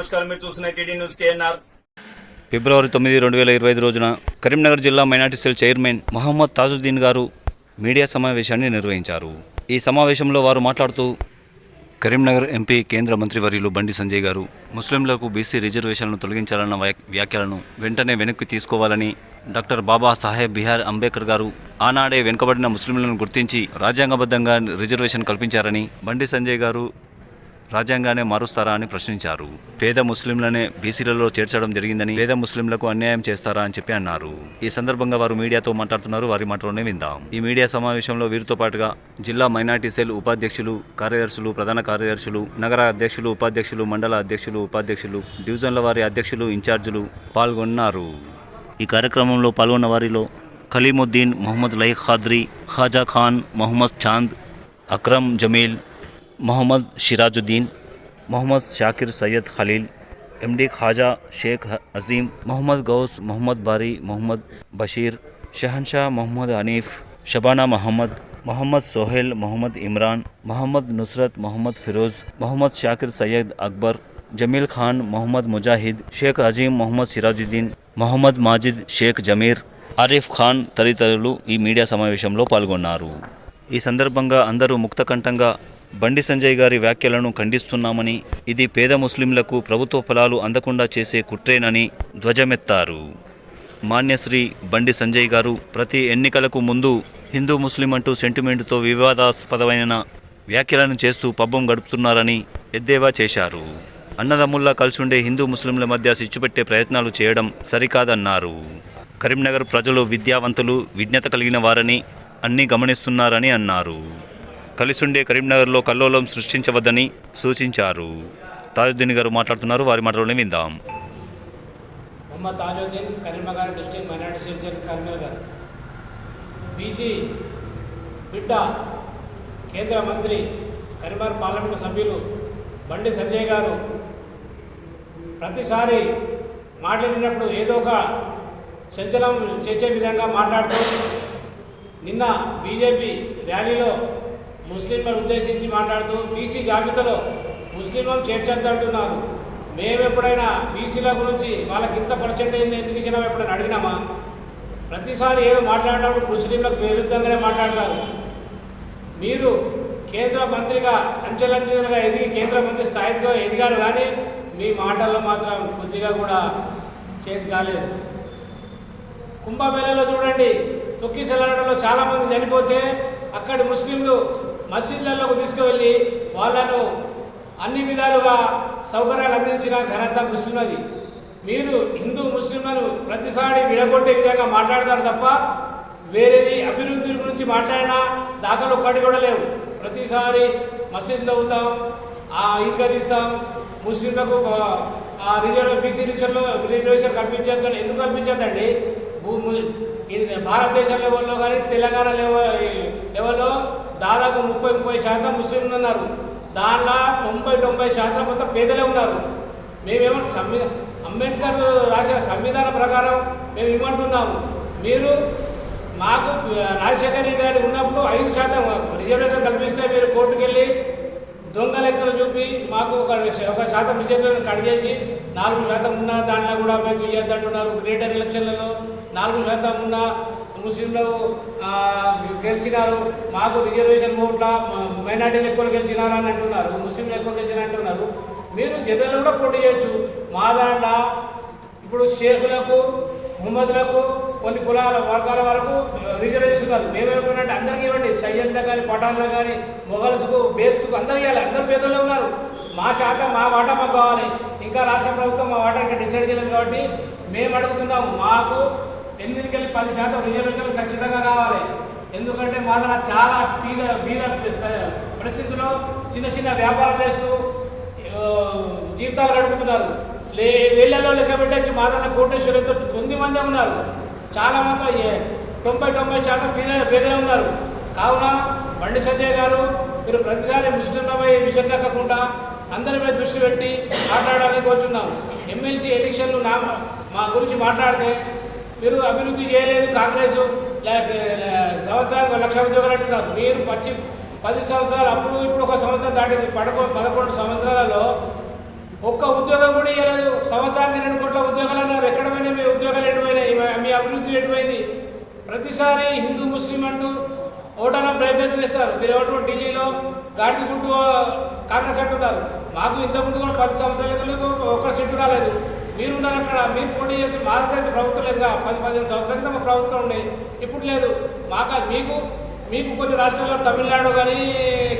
నమస్కారం. మీరు చూస్తున్న టీడీ న్యూస్ కేఎన్ఆర్. ఫిబ్రవరి తొమ్మిది రెండు వేల ఇరవై ఐదు రోజున కరీంనగర్ జిల్లా minority cell chairman Mohammed Tajuddin గారు మీడియా సమావేశాన్ని నిర్వహించారు. ఈ సమావేశంలో వారు మాట్లాడుతూ కరీంనగర్ ఎంపీ కేంద్ర మంత్రివర్యులు బండి సంజయ్ గారు ముస్లింలకు బీసీ రిజర్వేషన్లను తొలగించాలన్న వ్యాఖ్యలను వెంటనే వెనక్కి తీసుకోవాలని డాక్టర్ బాబా సాహెబ్ బిహార్ అంబేద్కర్ గారు ఆనాడే వెనుకబడిన ముస్లింలను గుర్తించి రాజ్యాంగబద్ధంగా రిజర్వేషన్ కల్పించారని బండి సంజయ్ గారు రాజ్యాంగానే మారుస్తారా అని ప్రశ్నించారు. పేద ముస్లింలనే బీసీలలో చేర్చడం జరిగిందని పేద ముస్లింలకు అన్యాయం చేస్తారా అని చెప్పి అన్నారు. ఈ సందర్భంగా వారు మీడియాతో మాట్లాడుతున్నారు. వారి మాటలోనే విందాం. ఈ మీడియా సమావేశంలో వీరితో పాటుగా జిల్లా మైనార్టీ సెల్ ఉపాధ్యక్షులు కార్యదర్శులు ప్రధాన కార్యదర్శులు నగర అధ్యక్షులు ఉపాధ్యక్షులు మండల అధ్యక్షులు ఉపాధ్యక్షులు డివిజన్ల వారి అధ్యక్షులు ఇన్ఛార్జీలు పాల్గొన్నారు. ఈ కార్యక్రమంలో పాల్గొన్న వారిలో ఖలీముద్దీన్ మొహమ్మద్ లై ఖాద్రీ ఖాజా ఖాన్ మొహమ్మద్ చాంద్ అక్రమ్ జమీల్ మొహమ్మద్ సిరాజుద్దీన్ మొహమ్మద్ షాకిర్ సయ్యద్ ఖలీల్ ఎండి ఖాజా షేక్ అజీం మొహమ్మద్ గౌస్ మొహమ్మద్ బారీ మొహమ్మద్ బషీర్ షహన్షా మొహమ్మద్ హనీఫ్ షబానా మహమ్మద్ మొహమ్మద్ సోహెల్ మొహమ్మద్ ఇమ్రాన్ మొహమ్మద్ నుస్రత్ మొహమ్మద్ ఫిరోజ్ మొహమ్మద్ షాకిర్ సయ్యద్ అక్బర్ జమీల్ ఖాన్ మొహమ్మద్ ముజాహిద్ షేక్ అజీం మొహమ్మద్ సిరాజుద్దీన్ మొహమ్మద్ మాజిద్ షేక్ జమీర్ ఆరిఫ్ ఖాన్ తదితరులు ఈ మీడియా సమావేశంలో పాల్గొన్నారు ఈ సందర్భంగా అందరూ ముక్తకంఠంగా బండి సంజయ్ గారి వ్యాఖ్యలను ఖండిస్తున్నామని ఇది పేద ముస్లింలకు ప్రభుత్వ ఫలాలు అందకుండా చేసే కుట్రేనని ధ్వజమెత్తారు. మాన్యశ్రీ బండి సంజయ్ గారు ప్రతి ఎన్నికలకు ముందు హిందూ ముస్లిం అంటూ సెంటిమెంటుతో వివాదాస్పదమైన వ్యాఖ్యలను చేస్తూ పబ్బం గడుపుతున్నారని ఎద్దేవా చేశారు. అన్నదమ్ముల్లా కలిసుండే హిందూ ముస్లింల మధ్య సిచ్చుపెట్టే ప్రయత్నాలు చేయడం సరికాదన్నారు. కరీంనగర్ ప్రజలు విద్యావంతులు విజ్ఞత కలిగిన వారని అన్నీ గమనిస్తున్నారని అన్నారు. కలిసుండే కరీంనగర్లో కల్లోలం సృష్టించవద్దని సూచించారు. తాజుద్దీన్ గారు మాట్లాడుతున్నారు. వారి మాటలోనే విందాం. Mohammed Tajuddin Karimnagar district minority section Karimnagar. BC బిడ్డ కేంద్ర మంత్రి కరీంనగర్ పార్లమెంటు సభ్యులు బండి సంజయ్ గారు ప్రతిసారి మాట్లాడినప్పుడు ఏదో ఒక సంచలనం చేసే విధంగా మాట్లాడుతూ నిన్న బీజేపీ ర్యాలీలో ముస్లింలను ఉద్దేశించి మాట్లాడుతూ బీసీ జాబితాలో ముస్లింలను చేర్చొద్దంటున్నారు మేము ఎప్పుడైనా బీసీల గురించి వాళ్ళకి ఇంత పర్సెంటేజ్ ఎందుకు ఇచ్చినాము ఎప్పుడైనా అడిగినామా? ప్రతిసారి ఏదో మాట్లాడినప్పుడు ముస్లింలకు విరుద్ధంగానే మాట్లాడతారు. మీరు కేంద్ర మంత్రిగా అంచెలంచెలుగా ఎదిగి కేంద్ర మంత్రి స్థాయిలో ఎదిగారు కానీ మీ మాటల్లో మాత్రం కొద్దిగా కూడా చేతి కాలేదు. కుంభమేళలో చూడండి తొక్కిసలాటలో చాలామంది చనిపోతే అక్కడి ముస్లింలు మసీదులలోకి తీసుకువెళ్ళి వాళ్ళను అన్ని విధాలుగా సౌకర్యాలు అందించిన ఘనత ముస్లింలది మీరు హిందూ ముస్లింలను ప్రతిసారి విడగొట్టే విధంగా మాట్లాడతారు తప్ప వేరేది అభివృద్ధి గురించి మాట్లాడినా దాఖలు ఒక్కటి కూడా లేవు. ప్రతిసారి మసీదులు అవుతాం ఆ ఈద్గా తీస్తాం ముస్లింలకు ఆ- రిజర్వ్ బీసీ రిజర్వ్లో రిజర్వేషన్ కల్పించేద్దాం ఎందుకు కల్పించేద్దండి? భారతదేశం లెవెల్లో కానీ తెలంగాణ లెవెల్ లెవెల్లో దాదాపు ముప్పై ముప్పై శాతం ముస్లింలు ఉన్నారు. దానిలో తొంభై తొంభై శాతం మొత్తం పేదలే ఉన్నారు. మేమేమో సంవి అంబేద్కర్ రాసిన సంవిధానం ప్రకారం మేము ఇవ్వమంటున్నాము. మీరు మాకు రాజశేఖర గారు ఉన్నప్పుడు ఐదు శాతం రిజర్వేషన్ కల్పిస్తే మీరు కోర్టుకు వెళ్ళి దొంగ లెక్కలు చూపి మాకు ఒక ఒక శాతం రిజర్వేషన్ కట్ చేసి నాలుగు శాతం ఉన్న దాంట్లో కూడా మేము ఇవ్వద్దంటున్నారు గ్రేటర్ ఎలక్షన్లలో నాలుగు శాతం ఉన్న ముస్లింలు గెలిచినారు మాకు రిజర్వేషన్ ఓట్ల మైనార్టీలు ఎక్కువ గెలిచినారు అని అంటున్నారు ముస్లింలు ఎక్కువ గెలిచినారు అంటున్నారు. మీరు జనరల్ కూడా పోటీ చేయొచ్చు. మా దాంట్లో ఇప్పుడు షేకులకు ముహమ్మద్లకు కొన్ని కులాల వర్గాల వరకు రిజర్వేషన్ ఉన్నారు మేమేమంటున్నాంటే అందరికీ ఇవ్వండి. సయ్యద్లకు కానీ పఠాన్లకు కానీ మొఘల్స్కు బేక్స్కు అందరికీ ఇవ్వాలి. అందరు పేదల్లో ఉన్నారు. మా శాతం మా వాటా మాకు కావాలి. ఇంకా రాష్ట్ర ప్రభుత్వం మా వాటా ఇంకా డిసైడ్ చేయలేదు కాబట్టి మేము అడుగుతున్నాము మాకు ఎనిమిదికి వెళ్ళి పది శాతం రిజర్వేషన్లు ఖచ్చితంగా కావాలి ఎందుకంటే మా చాలా బీద బీద పరిస్థితుల్లో చిన్న చిన్న వ్యాపారాలు చేస్తూ జీవితాలు గడుపుతున్నారు. లే వేళ్ళలో లెక్క పెట్టచ్చు మాదన్న కోటేశ్వరంతో కొద్ది ఉన్నారు. చాలా మాత్రం తొంభై తొంభై శాతం పేద పేదలే ఉన్నారు. కావున బండి సంజయ్ గారు మీరు ప్రతిసారి ముస్లింలపై విషయం కాకుండా అందరి మీద దృష్టి పెట్టి మాట్లాడాలని కోరుచున్నాం. ఎమ్మెల్సీ ఎలక్షన్లు నా మా గురించి మాట్లాడితే మీరు అభివృద్ధి చేయలేదు కాంగ్రెస్ సంవత్సరానికి ఒక లక్ష ఉద్యోగాలు అంటున్నారు. మీరు పచ్చి పది సంవత్సరాలు అప్పుడు ఇప్పుడు ఒక సంవత్సరం దాటింది. పదకొండు పదకొండు సంవత్సరాలలో ఒక్క ఉద్యోగం కూడా ఇవ్వలేదు సంవత్సరానికి రెండు కోట్ల ఉద్యోగాలు అన్నారు. ఎక్కడ పోయినా మీ ఉద్యోగాలు ఎటుపోయినాయి మీ- అభివృద్ధి ఎటుపోయింది ప్రతిసారి హిందూ ముస్లిం అంటూ ఓటానా ప్రయత్నం ఇస్తారు మీరు ఎవరు ఢిల్లీలో గాడిద గుడ్డు కాంగ్రెస్ అంటున్నారు? మాకు ఇంతకుముందు కూడా పది సంవత్సరాలకు ఒక్క సీటు రాలేదు. మీరు ఉన్నారు అక్కడ మీరు పోటీ చేస్తే మాకైతే ప్రభుత్వం లేదుగా పది పదిహేను సంవత్సరాల క్రితం మా ప్రభుత్వం ఉండే ఇప్పుడు లేదు. మాకు మీకు మీకు కొన్ని రాష్ట్రాల్లో తమిళనాడు కానీ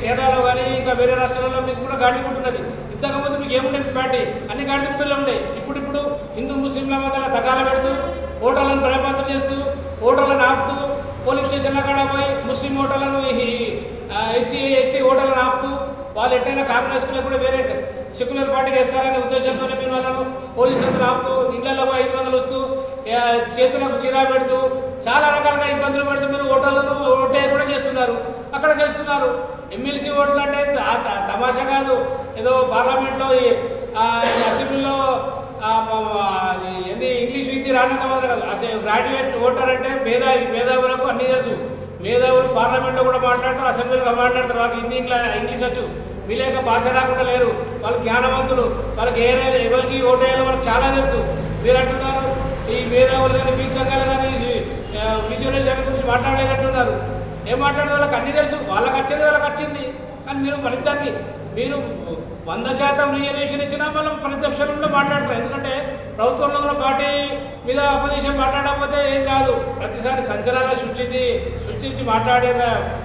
కేరళలో కానీ ఇంకా వేరే రాష్ట్రాలలో మీకు కూడా గాడి ఉంటున్నది ఇంతకుముందు మీకు ఏముండే మీ పార్టీ? అన్ని గాడి గుడ్డలు ఉండే. ఇప్పుడు ఇప్పుడు హిందూ ముస్లింల మధ్య తగాల పెడుతూ ఓటర్లను భయపాత్ర చేస్తూ ఓటర్లను ఆపుతూ పోలీస్ స్టేషన్ల కాడ పోయి ముస్లిం ఓటర్లను ఎస్సీ ఎస్టీ ఓటర్లను ఆపుతూ వాళ్ళు ఎట్టయినా కాంగ్రెస్ కూడా వేరే సెక్యులర్ పార్టీకి వేస్తారనే ఉద్దేశంతోనే మీరు వాళ్ళను పోలీసులు ఆపుతూ ఇళ్ళలో ఐదు వందలు వస్తూ చేతులకు చిరా పెడుతూ చాలా రకాలుగా ఇబ్బందులు పెడుతూ మీరు ఓటర్లను ఓటే కూడా చేస్తున్నారు. అక్కడ గెలుస్తున్నారు ఎమ్మెల్సీ ఓట్లు అంటే తమాషా కాదు. ఏదో పార్లమెంట్లో అసెంబ్లీలో ఏంది ఇంగ్లీష్ విద్య రానంత మాత్రం కాదు. అసలు గ్రాడ్యుయేట్ ఓటర్ అంటే మేధావి మేధావులకు అన్నీ తెలుసు. మేధావులు పార్లమెంట్లో కూడా మాట్లాడతారు అసెంబ్లీలో మాట్లాడతారు. వాళ్ళకి హిందీ ఇంగ్లీష్ వచ్చు. వీళ్ళక భాష రాకుండా లేరు. వాళ్ళు జ్ఞానవంతులు. వాళ్ళకి ఏ రే- ఎవరికి ఓటేయాలో వేయాలో వాళ్ళకి చాలా తెలుసు. మీరు అంటున్నారు ఈ మేధావులు కానీ మీ సంఘాలు కానీ విజువలైజేషన్ గురించి మాట్లాడలేదంటున్నారు. ఏం మాట్లాడే వాళ్ళకి అన్ని తెలుసు. వాళ్ళకి వచ్చేది వాళ్ళకి వచ్చింది. కానీ మీరు ఫలితాన్ని మీరు వంద శాతం రిజర్వేషన్ ఇచ్చినా మనం ప్రతిపక్షంలో మాట్లాడతారు ఎందుకంటే ప్రభుత్వంలో ఉన్న పార్టీ మీద అపోజిషన్ మాట్లాడకపోతే ఏం కాదు. ప్రతిసారి సంచలనాలు సృష్టించి సృష్టించి మాట్లాడే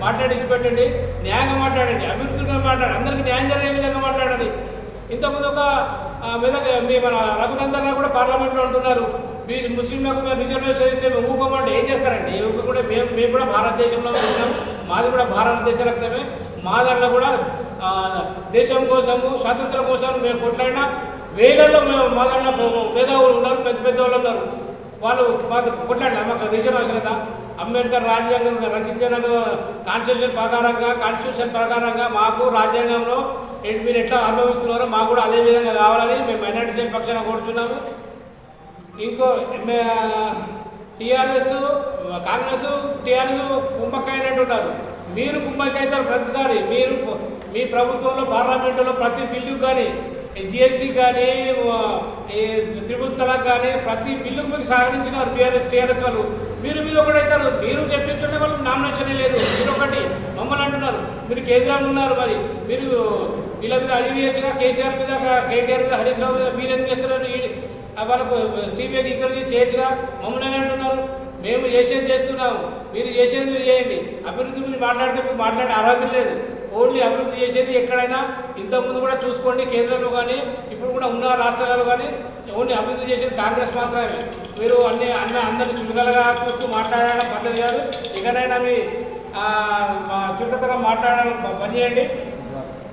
మాట్లాడించి పెట్టండి. న్యాయంగా మాట్లాడండి. అభివృద్ధిగా మాట్లాడండి. అందరికీ న్యాయం జరిగే విధంగా మాట్లాడండి. ఇంతకుముందు ఒక ఆ, మెదక్ మీ మన రఘునందన్ కూడా పార్లమెంట్లో ఉంటున్నారు. మీ ముస్లింలకు మేము రిజర్వేషన్ ఇస్తే మేము ఊకోమంటే ఏం చేస్తారండి? ఊక కూడా మేము మేము కూడా భారతదేశంలో ఉన్నాం మాది కూడా భారతదేశ రక్తమే. మా దాంట్లో కూడా దేశం కోసము స్వాతంత్రం కోసం మేము కొట్లాడినా వేలల్లో మేము మాదన్న పేదవాళ్ళు ఉన్నారు పెద్ద పెద్ద వాళ్ళు ఉన్నారు. వాళ్ళు మాకు కొట్లాడినా? మాకు రిజర్వేషన్ కదా అంబేద్కర్ రాజ్యాంగం రచించిన కాన్స్టిట్యూషన్ ప్రకారంగా కాన్స్టిట్యూషన్ ప్రకారంగా మాకు రాజ్యాంగంలో మీరు ఎట్లా అనుభవిస్తున్నారో మాకు కూడా అదే విధంగా కావాలని మేము మైనార్టీ పక్షాన కోరుచున్నాము. ఇంకో టీఆర్ఎస్ కాంగ్రెస్ టీఆర్ఎస్ కుంభకాయనట్టున్నారు మీరు కుంభకైతారు ప్రతిసారి. మీరు మీ ప్రభుత్వంలో పార్లమెంటులో ప్రతి బిల్లు కానీ జిఎస్టీ కానీ ఈ త్రిపుల్ తలాక్ కానీ ప్రతి బిల్లుకు మీకు సహకరించినారు బీఆర్ఎస్ టీఆర్ఎస్ వాళ్ళు. మీరు మీరు ఒకటైతారు మీరు చెప్పింటుండే వాళ్ళు నామినేషన్ లేదు. మీరు ఒకటి. మమ్మల్ని అంటున్నారు. మీరు కేంద్రంలో ఉన్నారు మరి. మీరు వీళ్ళ మీద అధివేచ్గా కేసీఆర్ మీద కేటీఆర్ మీద హరీష్ రావు మీద మీరు ఎందుకు ఇస్తున్నారు వాళ్ళకు సిబిఐకి ఇంకా చేయొచ్చుగా? మమ్మల్ని అంటున్నారు? మేము చేసేది చేస్తున్నాము. మీరు చేసేది మీరు చేయండి. అభివృద్ధి గురించి మాట్లాడితే మీకు మాట్లాడే అర్హత లేదు. ఓన్లీ అభివృద్ధి చేసేది ఎక్కడైనా ఇంతకుముందు కూడా చూసుకోండి కేంద్రంలో కానీ ఇప్పుడు కూడా ఉన్న రాష్ట్రాలలో కానీ ఓన్లీ అభివృద్ధి చేసేది కాంగ్రెస్ మాత్రమే. మీరు అన్ని అన్న అందరిని చులకలుగా చూస్తూ మాట్లాడడం పద్ధతి కాదు. ఇకనైనా మీ ఆ, చులకతనం మాట్లాడడం బంద్ చేయండి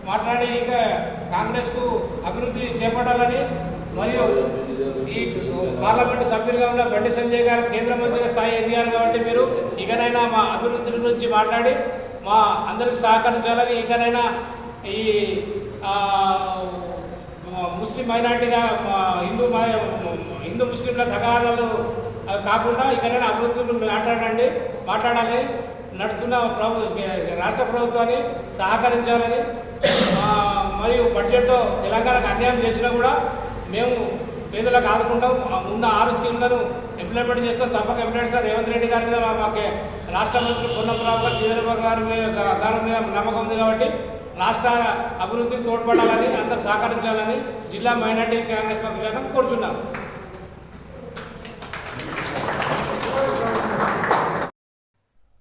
మాట్లాడి ఇంకా కాంగ్రెస్కు అభివృద్ధి చేపట్టాలని మరియు ఈ పార్లమెంటు సభ్యులుగా ఉన్న బండి సంజయ్ గారు కేంద్ర మంత్రిగా స్థాయి ఎదిగారు కాబట్టి మీరు ఇకనైనా మా అభివృద్ధి గురించి మాట్లాడి మా అందరికి సహకరించాలని ఇకనైనా ఈ ముస్లిం మైనార్టీగా మా హిందూ హిందూ ముస్లింల తగాదాలు కాకుండా ఇకనైనా అభివృద్ధి మాట్లాడండి మాట్లాడాలి నడుస్తున్న ప్రభుత్వ రాష్ట్ర ప్రభుత్వాన్ని సహకరించాలని మరియు బడ్జెట్లో తెలంగాణకు అన్యాయం చేసినా కూడా మేము పేదలకు ఆదుకుంటాం. ఉన్న ఆరు స్కీమ్లను ఇంప్లిమెంట్ చేస్తాం తప్పక ఇంప్లిమెంట్ సార్ రేవంత్ రెడ్డి గారి మీద మాకు రాష్ట్ర మంత్రి పొన్నపురావు గారు శ్రీధరబాబు గారి మీద గారి మీద నమ్మకం ఉంది కాబట్టి రాష్ట్ర అభివృద్ధికి తోడ్పడాలని అందరూ సహకరించాలని జిల్లా మైనార్టీ కాంగ్రెస్ పక్షాన కోరుచున్నాం.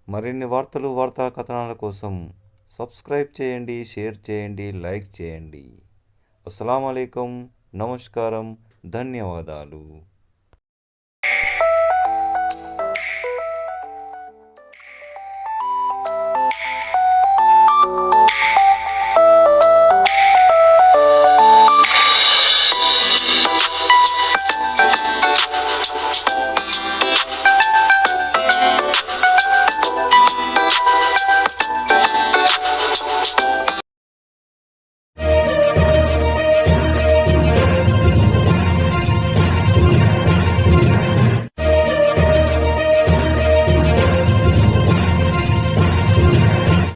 మరిన్ని వార్తలు వార్తా కథనాల కోసం సబ్స్క్రైబ్ చేయండి షేర్ చేయండి లైక్ చేయండి. అస్సలం నమస్కారం. ధన్యవాదాలు.